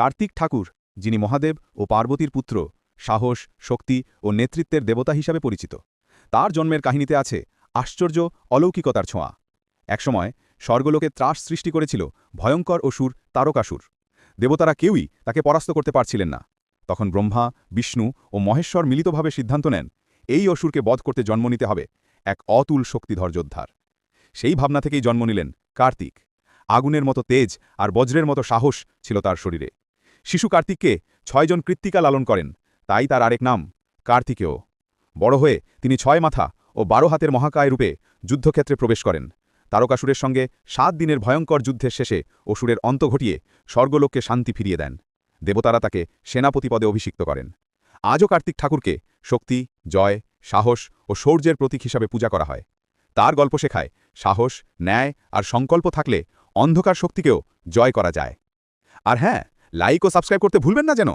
কার্তিক ঠাকুর, যিনি মহাদেব ও পার্বতীর পুত্র, সাহস, শক্তি ও নেতৃত্বের দেবতা হিসাবে পরিচিত। তার জন্মের কাহিনীতে আছে আশ্চর্য, অলৌকিকতার ছোঁয়া। একসময় স্বর্গলোকে ত্রাস সৃষ্টি করেছিল ভয়ঙ্কর অসুর তারকাসুর। দেবতারা কেউই তাকে পরাস্ত করতে পারছিলেন না। তখন ব্রহ্মা, বিষ্ণু ও মহেশ্বর মিলিতভাবে সিদ্ধান্ত নেন, এই অসুরকে বধ করতে জন্ম নিতে হবে এক অতুল শক্তিধর যোদ্ধার। সেই ভাবনা থেকেই জন্ম নিলেন কার্তিক। আগুনের মতো তেজ আর বজ্রের মতো সাহস ছিল তার শরীরে। শিশু কার্তিককে ছয়জন কৃত্তিকা লালন করেন। তাই তার আরেক নাম কার্তিকেয়। বড় হয়ে তিনি ছয় মাথা ও বারো হাতের মহাকায় রূপে যুদ্ধক্ষেত্রে প্রবেশ করেন। তারকাসুরের সঙ্গে সাত দিনের ভয়ঙ্কর যুদ্ধের শেষে অসুরের অন্ত ঘটিয়ে স্বর্গলোককে শান্তি ফিরিয়ে দেন। দেবতারা তাকে সেনাপতি পদে অভিষিক্ত করেন। আজও কার্তিক ঠাকুরকে শক্তি, জয়, সাহস ও শৌর্যের প্রতীক হিসাবে পূজা করা হয়। তার গল্প শেখায় সাহস, ন্যায় আর সংকল্প থাকলে অন্ধকার শক্তিকেও জয় করা যায়। আর হ্যাঁ লাইক ও সাবস্ক্রাইব করতে ভুলবেন না যেন।